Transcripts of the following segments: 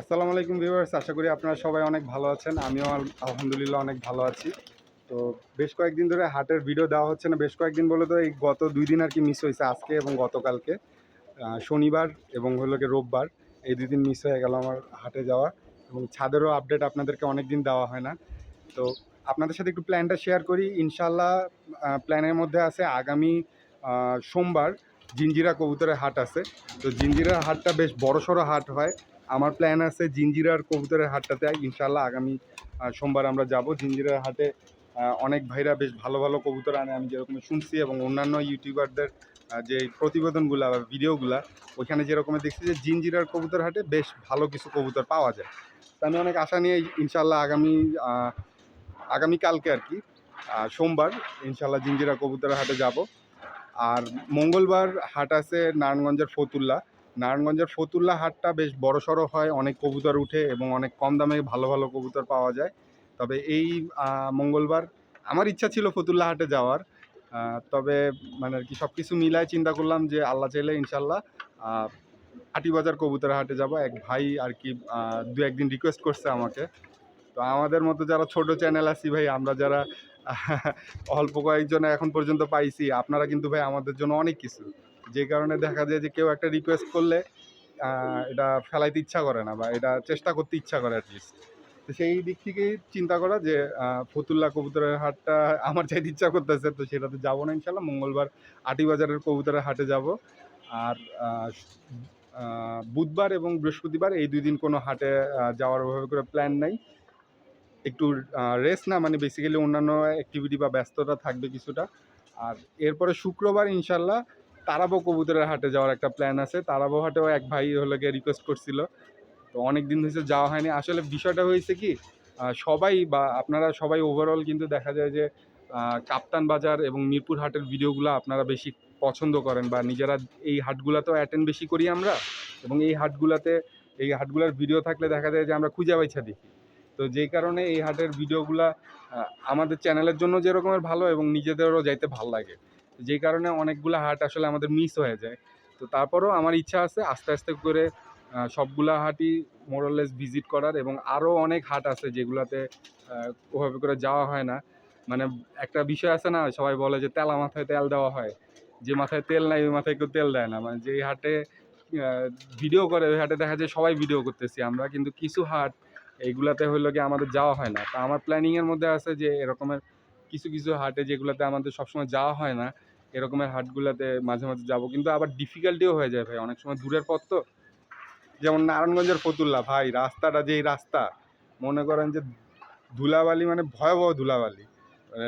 আসসালামু আলাইকুম ভিউয়ার্স, আশা করি আপনারা সবাই অনেক ভালো আছেন। আমিও আল- আলহামদুলিল্লাহ অনেক ভালো আছি। তো বেশ কয়েকদিন ধরে হাটের ভিডিও দেওয়া হচ্ছে না, বেশ কয়েকদিন বলে তো এই গত দুই দিন আর কি মিস হয়েছে আজকে এবং গতকালকে। শনিবার এবং হলো গিয়ে রোববার, এই দুই দিন মিস হয়ে গেল আমার হাটে যাওয়া এবং ছাদেরও আপডেট আপনাদেরকে অনেক দিন দেওয়া হয় না। তো আপনাদের সাথে একটু প্ল্যানটা শেয়ার করি। ইনশাল্লাহ প্ল্যানের মধ্যে আছে আগামী সোমবার জিঞ্জিরা কবুতরের হাট আছে। তো জিঞ্জিরার হাটটা বেশ বড়সড় হাট হয়। আমার প্ল্যান আছে জিঞ্জিরার কবুতরের হাটটাতে ইনশাল্লাহ আগামী সোমবার আমরা যাব। জিঞ্জিরার হাটে অনেক ভাইরা বেশ ভালো ভালো কবুতর আনে, আমি যেরকম শুনছি এবং অন্যান্য ইউটিউবারদের যে প্রতিবেদনগুলো বা ভিডিওগুলা, ওইখানে যেরকম দেখছি যে জিঞ্জিরার কবুতর হাটে বেশ ভালো কিছু কবুতর পাওয়া যায়। তো আমি অনেক আশা নিয়ে ইনশাল্লাহ আগামী আগামীকালকে আর কি সোমবার ইনশাল্লাহ জিঞ্জিরা কবুতরের হাটে যাব। আর মঙ্গলবার হাট আছে নারায়ণগঞ্জের ফতুল্লা। নারায়ণগঞ্জের ফতুল্লা হাটটা বেশ বড় সড়ো হয়, অনেক কবুতর উঠে এবং অনেক কম দামে ভালো ভালো কবুতর পাওয়া যায়। তবে এই মঙ্গলবার আমার ইচ্ছা ছিল ফতুল্লা হাটে যাওয়ার। তবে মানে আর কি সব কিছু মিলায় চিন্তা করলাম যে আল্লাহ চাইলে ইনশাল্লাহ আটিবাজার কবুতর হাটে যাব। এক ভাই আর কি দু একদিন রিকোয়েস্ট করছে আমাকে। তো আমাদের মতো যারা ছোট চ্যানেল আছি ভাই, আমরা যারা অল্প কয়েকজন এখন পর্যন্ত পাইছি, আপনারা কিন্তু ভাই আমাদের জন্য অনেক কিছু। যে কারণে দেখা যায় যে কেউ একটা রিকোয়েস্ট করলে এটা ফেলাইতে ইচ্ছা করে না বা এটা চেষ্টা করতে ইচ্ছা করে অ্যাটলিস্ট তো সেই দিক থেকেই চিন্তা করা যে ফতুল্লা কবুতরের হাটটা আমার চাইতে ইচ্ছা করতেছে, তো সেটাতে যাব না ইনশাল্লাহ মঙ্গলবার আটিবাজারের কবুতরের হাটে যাব। আর বুধবার এবং বৃহস্পতিবার এই দুই দিন কোনো হাটে যাওয়ার ওভাবে করে প্ল্যান নাই। একটু রেস্ট না মানে বেসিক্যালি অন্যান্য অ্যাক্টিভিটি বা ব্যস্ততা থাকবে কিছুটা। আর এরপরে শুক্রবার ইনশাল্লাহ তারাবো কবুতরের হাটে যাওয়ার একটা প্ল্যান আছে। তারাবো হাটেও এক ভাই হলো গিয়ে রিকোয়েস্ট করছিল। তো অনেক দিন হয়েছে যাওয়া হয়নি। আসলে বিষয়টা হয়েছে কি সবাই বা আপনারা সবাই ওভারঅল কিন্তু দেখা যায় যে কাপ্তান বাজার এবং মিরপুর হাটের ভিডিওগুলো আপনারা বেশি পছন্দ করেন বা নিজেরা এই হাটগুলাতেও অ্যাটেন্ড বেশি করি আমরা এবং এই হাটগুলাতে, এই হাটগুলার ভিডিও থাকলে দেখা যায় যে আমরা খুঁজে পাইছা দেখি। তো যেই কারণে এই হাটের ভিডিওগুলা আমাদের চ্যানেলের জন্য যেরকমের ভালো এবং নিজেদেরও যাইতে ভালো লাগে। যেই কারণে অনেকগুলো হাট আসলে আমাদের মিস হয়ে যায়। তো তারপরেও আমার ইচ্ছা আছে আস্তে আস্তে করে সবগুলা হাটই মোরলেস ভিজিট করার এবং আরও অনেক হাট আছে যেগুলাতে ওভাবে করে যাওয়া হয় না। মানে একটা বিষয় আছে না, সবাই বলে যে তেলা মাথায় তেল দেওয়া হয়। যে মাথায় তেল নাই, ওই মাথায় কেউ তেল দেয় না। মানে যেই হাটে ভিডিও করে, ওই হাটে দেখা যায় সবাই ভিডিও করতেছি। আমরা কিন্তু কিছু হাট এইগুলাতে হইল কি আমাদের যাওয়া হয় না। তা আমার প্ল্যানিংয়ের মধ্যে আছে যে এরকমের কিছু কিছু হাটে যেগুলোতে আমাদের সবসময় যাওয়া হয় না। এরকমের হাটগুলোতে মাঝে মাঝে যাব। কিন্তু আবার ডিফিকাল্টিও হয়ে যায় ভাই। অনেক সময় দূরের পথ তো। যেমন নারায়ণগঞ্জের ফতুল্লা, ভাই, রাস্তাটা যেই রাস্তা, মনে করেন যে ধুলাবালি মানে ভয়াবহ ধুলাবালি।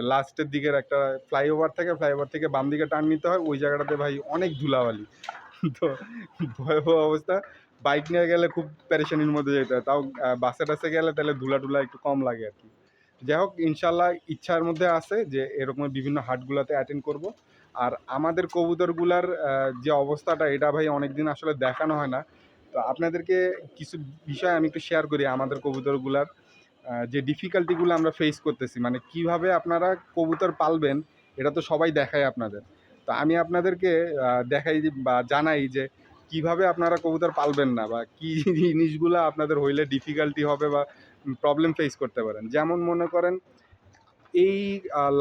লাস্টের দিকের একটা ফ্লাইওভার থেকে ফ্লাইওভার থেকে বাম দিকে টার্ন নিতে হয়, ওই জায়গাটাতে ভাই অনেক ধুলাবালি। তো ভয়াবহ অবস্থা। বাইক নিয়ে গেলে খুব প্যারেশানির মধ্যে যেতে হয়। তাও বাসে টাসে গেলে তাহলে ধুলা টুলা একটু কম লাগে আর কি। যাই হোক ইনশাল্লাহ ইচ্ছার মধ্যে আছে যে এরকম বিভিন্ন হাটগুলোতে অ্যাটেন্ড করব। আর আমাদের কবুতরগুলার যে অবস্থাটা, এটা ভাই অনেকদিন আসলে দেখানো হয় না। তো আপনাদেরকে কিছু বিষয় আমি একটু শেয়ার করি আমাদের কবুতরগুলার যে ডিফিকাল্টিগুলো আমরা ফেস করতেছি। মানে কীভাবে আপনারা কবুতর পালবেন, এটা তো সবাই দেখায় আপনাদের। তো আমি আপনাদেরকে দেখাই বা জানাই যে কীভাবে আপনারা কবুতর পালবেন না, বা কি জিনিসগুলো আপনাদের হইলে ডিফিকাল্টি হবে বা প্রবলেম ফেস করতে পারেন। যেমন মনে করেন, এই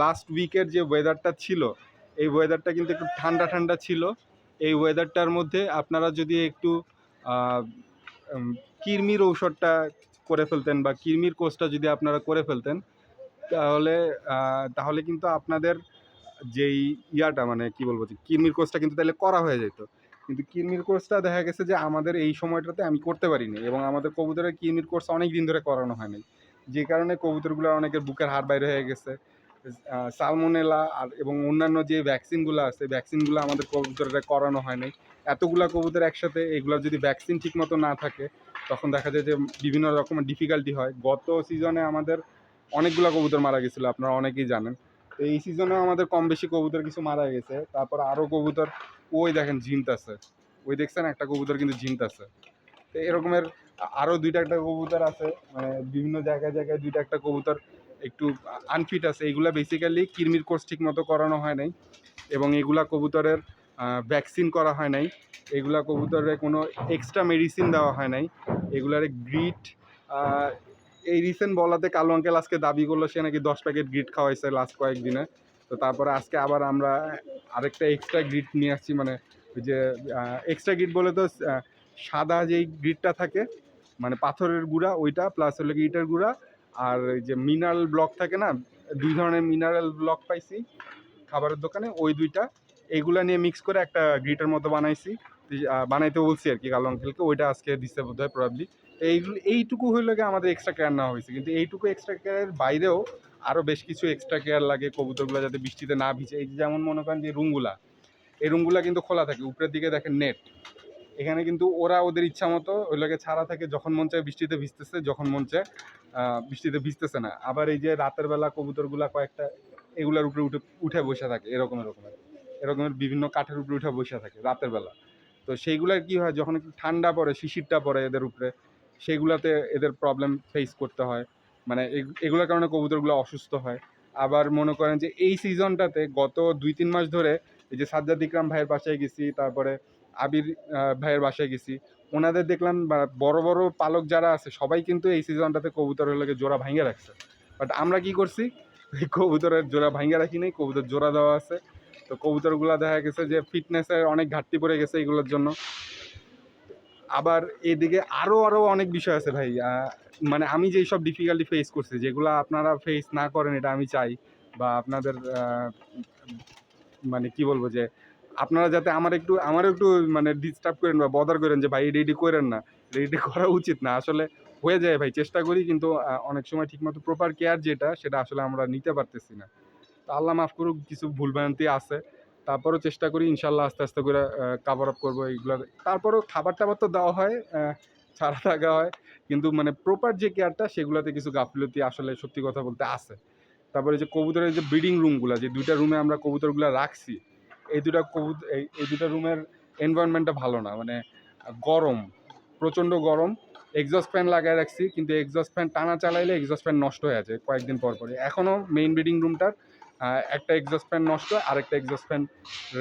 লাস্ট উইকের যে ওয়েদারটা ছিল এই ওয়েদারটা কিন্তু একটু ঠান্ডা ঠান্ডা ছিল। এই ওয়েদারটার মধ্যে আপনারা যদি একটু কিরমির ঔষধটা করে ফেলতেন বা কিরমির কোর্সটা যদি আপনারা করে ফেলতেন, তাহলে তাহলে কিন্তু আপনাদের যেই ইয়াটা মানে কি বলব যে কিরমির কোর্সটা কিন্তু তাহলে করা হয়ে যেত। কিন্তু কিরমির কোর্সটা দেখা গেছে যে আমাদের এই সময়টাতে আমি করতে পারিনি এবং আমাদের কবুতরের কিরমির কোর্স অনেক দিন ধরে করানো হয়নি। যে কারণে কবুতরগুলো অনেকের বুকের হাড় বাইরে হয়ে গেছে। সালমোনেলা আর এবং অন্যান্য যে ভ্যাকসিনগুলো আছে ভ্যাকসিনগুলো আমাদের কবুতরের করানো হয় নাই। এতগুলা কবুতর একসাথে এগুলো যদি ভ্যাকসিন ঠিকমতো না থাকে, তখন দেখা যায় যে বিভিন্ন রকমের ডিফিকাল্টি হয়। গত সিজনে আমাদের অনেকগুলো কবুতর মারা গেছিল, আপনারা অনেকেই জানেন। তো এই সিজনেও আমাদের কম বেশি কবুতর কিছু মারা গেছে। তারপর আরও কবুতর, ওই দেখেন আছে। ওই দেখছেন একটা কবুতর কিন্তু আছে। তো এরকমের আরও দুইটা একটা কবুতর আছে মানে বিভিন্ন জায়গায় জায়গায় দুইটা একটা কবুতর একটু আনফিট আছে এইগুলা বেসিক্যালি কিরমির কোর্স ঠিক মতো করানো হয় নাই এবং এগুলা কবুতরের ভ্যাকসিন করা হয় নাই। এগুলা কবুতরের কোনো এক্সট্রা মেডিসিন দেওয়া হয় নাই। এগুলার গ্রিট এই রিসেন্ট বলাতে কালো আঙ্কেল আজকে দাবি করল সে নাকি দশ প্যাকেট গ্রিট খাওয়াইছে লাস্ট কয়েকদিনে তো তারপরে আজকে আবার আমরা আরেকটা এক্সট্রা গ্রিট নিয়ে আসছি মানে যে এক্সট্রা গ্রিট বলে তো সাদা যেই গ্রিটটা থাকে মানে পাথরের গুঁড়া, ওইটা প্লাস হলো কি ইটের গুঁড়া আর ওই যে মিনারেল ব্লক থাকে না, দুই ধরনের মিনারেল ব্লক পাইছি খাবারের দোকানে, ওই দুইটা। এইগুলা নিয়ে মিক্স করে একটা গ্রিটের মতো বানাইছি বানাইতে বলছি আর কি কালো আঙ্কেলকে ওইটা আজকে দিচ্ছে বোধ হয় প্রবলি এইগুলো, এইটুকু হইলে আমাদের এক্সট্রা কেয়ার নেওয়া হয়েছে। কিন্তু এইটুকু এক্সট্রা কেয়ারের বাইরেও আরও বেশ কিছু এক্সট্রা কেয়ার লাগে, কবুতরগুলো যাতে বৃষ্টিতে না ভিজে। এই যেমন মনে করেন যে রুমগুলা, এই রুমগুলা কিন্তু খোলা থাকে। উপরের দিকে দেখেন নেট এখানে কিন্তু ওরা ওদের ইচ্ছা মতো ওইগুলোকে ছাড়া থাকে যখন মন চায় বৃষ্টিতে ভিজতেছে, যখন মন চায় বৃষ্টিতে ভিজতেছে না। আবার এই যে রাতের বেলা কবুতরগুলা কয়েকটা এগুলার উপরে উঠে উঠে বসে থাকে, এরকম এরকমের এরকমের বিভিন্ন কাঠের উপরে উঠে বসে থাকে রাতের বেলা। তো সেইগুলার কি হয়, যখন একটু ঠান্ডা পড়ে, শিশিরটা পড়ে এদের উপরে সেইগুলাতে এদের প্রবলেম ফেস করতে হয়। মানে এগ- এগুলোর কারণে কবুতরগুলো অসুস্থ হয়। আবার মনে করেন যে এই সিজনটাতে গত দুই, তিন মাস ধরে এই যে সাজ্জাদ ইকরাম ভাইয়ের বাসায় গেছি, তারপরে আবির ভাইয়ের বাসায় গেছি। ওনাদের দেখলাম বড় বড় পালক যারা আছে, সবাই কিন্তু এই সিজনটাতে কবুতর হলে জোড়া ভাঙে রাখছে। বাট আমরা কি করছি? কবুতরের জোড়া ভাঙে রাখি নাই, কবুতর জোড়া দেওয়া আছে। তো কবুতরগুলো দেখা গেছে যে ফিটনেসের অনেক ঘাটতি পড়ে গেছে এগুলোর জন্য। আবার এদিকে আরও আরও অনেক বিষয় আছে ভাই মানে আমি যেই সব ডিফিকাল্টি ফেস করছি, যেগুলো আপনারা ফেস না করেন, এটা আমি চাই। বা আপনাদের মানে কি বলব যে আপনারা যাতে আমার একটু আমার একটু মানে ডিস্টার্ব করেন বা বদার করেন যে, ভাই রেডি করেন না। রেডি করা উচিত না। আসলে হয়ে যায় ভাই, চেষ্টা করি কিন্তু অনেক সময় ঠিকমতো প্রপার কেয়ার যেটা, সেটা আসলে আমরা নিতে পারতেছি না। তো আল্লাহ মাফ করুক, কিছু ভুলভ্রান্তি আছে। তারপরও চেষ্টা করি ইনশাল্লাহ আস্তে আস্তে করে কাভার আপ করব এইগুলো। তারপরেও খাবার টাবার তো দেওয়া হয় ছাড়া থাকা হয়। কিন্তু মানে প্রপার যে কেয়ারটা সেগুলোতে কিছু গাফিলতি আসলে সত্যি কথা বলতে আছে। তারপরে যে কবুতরের যে ব্রিডিং রুমগুলো যে দুইটা রুমে আমরা কবুতরগুলো রাখছি এই দুটা কবুতর এই এই দুটা রুমের এনভায়রনমেন্টটা ভালো না। মানে গরম, প্রচণ্ড গরম এক্সস্ট ফ্যান লাগায় রাখছি, কিন্তু এক্সস্ট ফ্যান টানা চালাইলে এক্সস্ট ফ্যান নষ্ট হয়ে আছে কয়েকদিন পর পরে এখনও মেইন ব্রিডিং রুমটার একটা এক্সস্ট ফ্যান নষ্ট, আরেকটা এক্সস্ট ফ্যান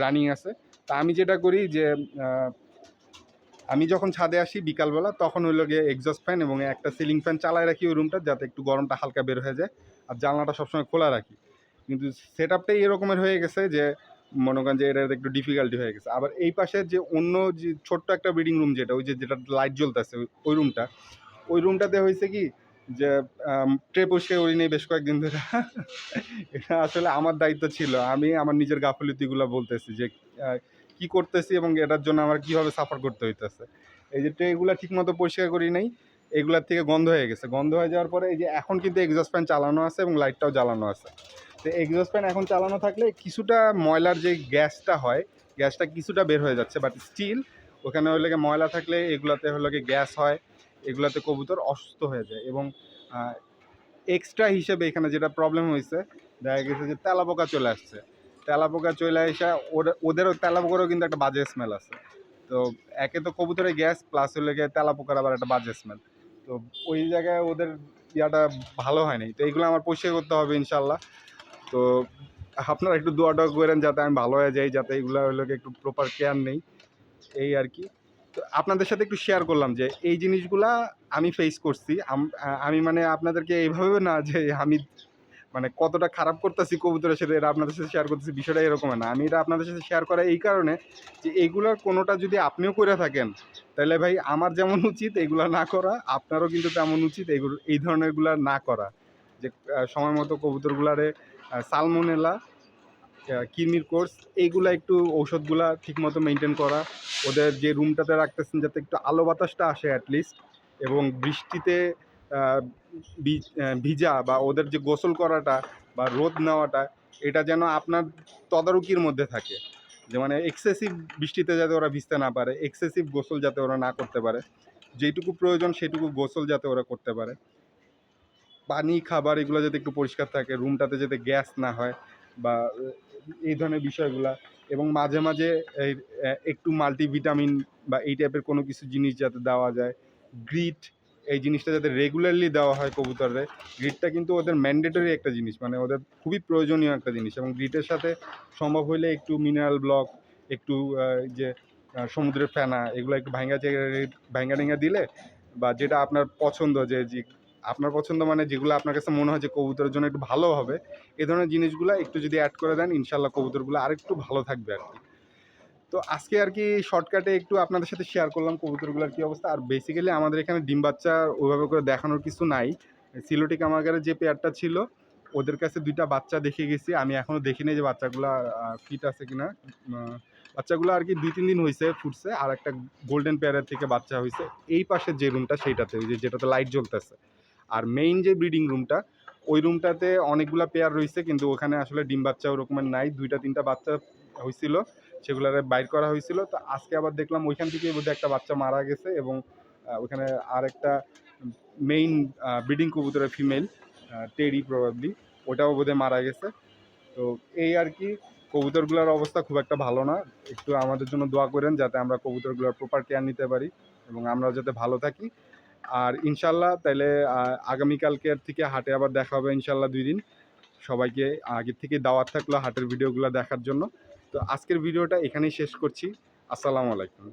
রানিং আছে। তা আমি যেটা করি যে আমি যখন ছাদে আসি বিকালবেলা, তখন হইল গিয়ে এক্সস্ট ফ্যান এবং একটা সিলিং ফ্যান চালায় রাখি ওই রুমটা যাতে একটু গরমটা হালকা বের হয়ে যায়, আর জানলাটা সবসময় খোলা রাখি। কিন্তু সেট আপটাই এরকমের হয়ে গেছে যে মনে করেন যে এটা একটু ডিফিকাল্টি হয়ে গেছে। আবার এই পাশে যে অন্য যে ছোট্ট একটা ব্রিডিং রুম যেটা, ওই যে যেটা লাইট জ্বলতেছে, ওই রুমটা ওই রুমটাতে হয়েছে কি যে ট্রে পরিষ্কার করি নেই বেশ কয়েকদিন ধরে। এটা আসলে আমার দায়িত্ব ছিল। আমি আমার নিজের গাফিলতিগুলো বলতেছি যে কি করতেছি এবং এটার জন্য আমার কীভাবে সাফার করতে হইতেছে। এই যে ট্রেগুলো ঠিকমতো পরিষ্কার করি নাই, এগুলার থেকে গন্ধ হয়ে গেছে। গন্ধ হয়ে যাওয়ার পরে এই যে এখন কিন্তু এক্সস্ট ফ্যান চালানো আছে এবং লাইটটাও জ্বালানো আছে। তো এক্সস্ট ফ্যান এখন চালানো থাকলে কিছুটা ময়লার যে গ্যাসটা হয়, গ্যাসটা কিছুটা বের হয়ে যাচ্ছে বাট স্টিল ওখানে হলে ময়লা থাকলে এগুলাতে হলো গিয়ে গ্যাস হয়, এগুলাতে কবুতর অসুস্থ হয়ে যায় এবং এক্সট্রা হিসেবে এখানে যেটা প্রবলেম হয়েছে, দেখা গেছে যে তেলাপোকা চলে আসছে। তেলাপোকা চলে এসে ওদের ওদেরও তেলাপোকারও কিন্তু একটা বাজে স্মেল আছে। তো একে তো কবুতরের গ্যাস প্লাস হলে গিয়ে তেলাপোকার আবার একটা বাজে স্মেল তো ওই জায়গায় ওদের ইয়াটা ভালো হয়নি। তো এইগুলো আমার পরিষ্কার করতে হবে ইনশাল্লাহ। তো আপনারা একটু দোয়া টোয়া করেন যাতে আমি ভালো হয়ে যাই, যাতে এগুলো হলো একটু প্রপার কেয়ার নেই। এই আর কি। তো আপনাদের সাথে একটু শেয়ার করলাম যে, এই জিনিসগুলা আমি ফেস করছি। আমি মানে আপনাদেরকে এইভাবে না যে আমি মানে কতটা খারাপ করতেছি কবুতরের সাথে, এটা আপনাদের সাথে শেয়ার করতেছি, বিষয়টা এরকম না। আমি এটা আপনাদের সাথে শেয়ার করা এই কারণে যে, এইগুলোর কোনোটা যদি আপনিও করে থাকেন তাহলে ভাই আমার যেমন উচিত এগুলো না করা, আপনারও কিন্তু তেমন উচিত এইগুলো এই ধরনেরগুলো না করা। যে সময় মতো কবুতরগুলারে সালমোনেলা কিরমির কোর্স, এইগুলা একটু ঔষধগুলা ঠিকমতো মেনটেন করা। ওদের যে রুমটাতে রাখতেছেন যাতে একটু আলো বাতাসটা আসে অ্যাটলিস্ট এবং বৃষ্টিতে ভিজা বা ওদের যে গোসল করাটা বা রোদ নেওয়াটা, এটা যেন আপনার তদারকির মধ্যে থাকে। যে মানে এক্সেসিভ বৃষ্টিতে যাতে ওরা ভিজতে না পারে এক্সেসিভ গোসল যাতে ওরা না করতে পারে। যেটুকু প্রয়োজন সেটুকু গোসল যাতে ওরা করতে পারে। পানি, খাবার এগুলো যাতে একটু পরিষ্কার থাকে রুমটাতে যাতে গ্যাস না হয় বা এই ধরনের বিষয়গুলা এবং মাঝে মাঝে একটু মাল্টিভিটামিন বা এই টাইপের কোনো কিছু জিনিস যাতে দেওয়া যায়। গ্রিট এই জিনিসটা যাতে রেগুলারলি দেওয়া হয় কবুতরে গ্রিটটা কিন্তু ওদের ম্যান্ডেটরি একটা জিনিস মানে ওদের খুবই প্রয়োজনীয় একটা জিনিস এবং গ্রিটের সাথে সম্ভব হলে একটু মিনারেল ব্লক একটু যে সমুদ্রের ফেনা, এগুলো একটু ভাঙ্গা ভাঙ্গা টিঙ্গা দিলে বা যেটা আপনার পছন্দ যে আপনার পছন্দ মানে যেগুলো আপনার কাছে মনে হয় যে কবুতরের জন্য একটু ভালো হবে এই ধরনের জিনিসগুলো একটু যদি অ্যাড করে দেন ইনশাল্লাহ কবুতরগুলো আরেকটু ভালো থাকবে আর কি। তো আজকে আর কি শর্টকাটে একটু আপনাদের সাথে শেয়ার করলাম কবুতরগুলোর কী অবস্থা। আর বেসিক্যালি আমাদের এখানে ডিম বাচ্চা ওইভাবে করে দেখানোর কিছু নাই। সিলোটি কামাগারে যে পেয়ারটা ছিল ওদের কাছে দুইটা বাচ্চা দেখে গেছি। আমি এখনও দেখিনি যে বাচ্চাগুলো ফিট আছে কিনা। আহ, বাচ্চাগুলো আর কি দুই তিন দিন হয়েছে ফুটছে আর একটা গোল্ডেন পেয়ারের থেকে বাচ্চা হয়েছে এই পাশের যে রুমটা সেইটাতে যেটাতে লাইট জ্বলতেছে। আর মেইন যে ব্রিডিং রুমটা ওই রুমটাতে অনেকগুলো পেয়ার রয়েছে, কিন্তু ওখানে আসলে ডিম বাচ্চা ওরকমের নাই। দুইটা, তিনটা বাচ্চা হয়েছিল, সেগুলারে বাইর করা হয়েছিল। তো আজকে আবার দেখলাম ওইখান থেকে বোধহয় একটা বাচ্চা মারা গেছে এবং ওখানে আর একটা মেইন ব্রিডিং কবুতরের ফিমেল টেরি প্রবাবলি ওটাও বোধহয় মারা গেছে। তো এই আর কি, কবুতরগুলোর অবস্থা খুব একটা ভালো না। একটু আমাদের জন্য দোয়া করেন যাতে আমরা কবুতরগুলোর প্রপার কেয়ার নিতে পারি এবং আমরা যাতে ভালো থাকি। আর ইনশাল্লাহ আহ, আগামীকালকের থেকে হাটে আবার দেখা হবে ইনশাল্লাহ দুই দিন। সবাইকে আগের থেকে দাওয়াত থাকল হাটের ভিডিওগুলো দেখার জন্য। তো আজকের ভিডিওটা এখানেই শেষ করছি। আসসালামু আলাইকুম।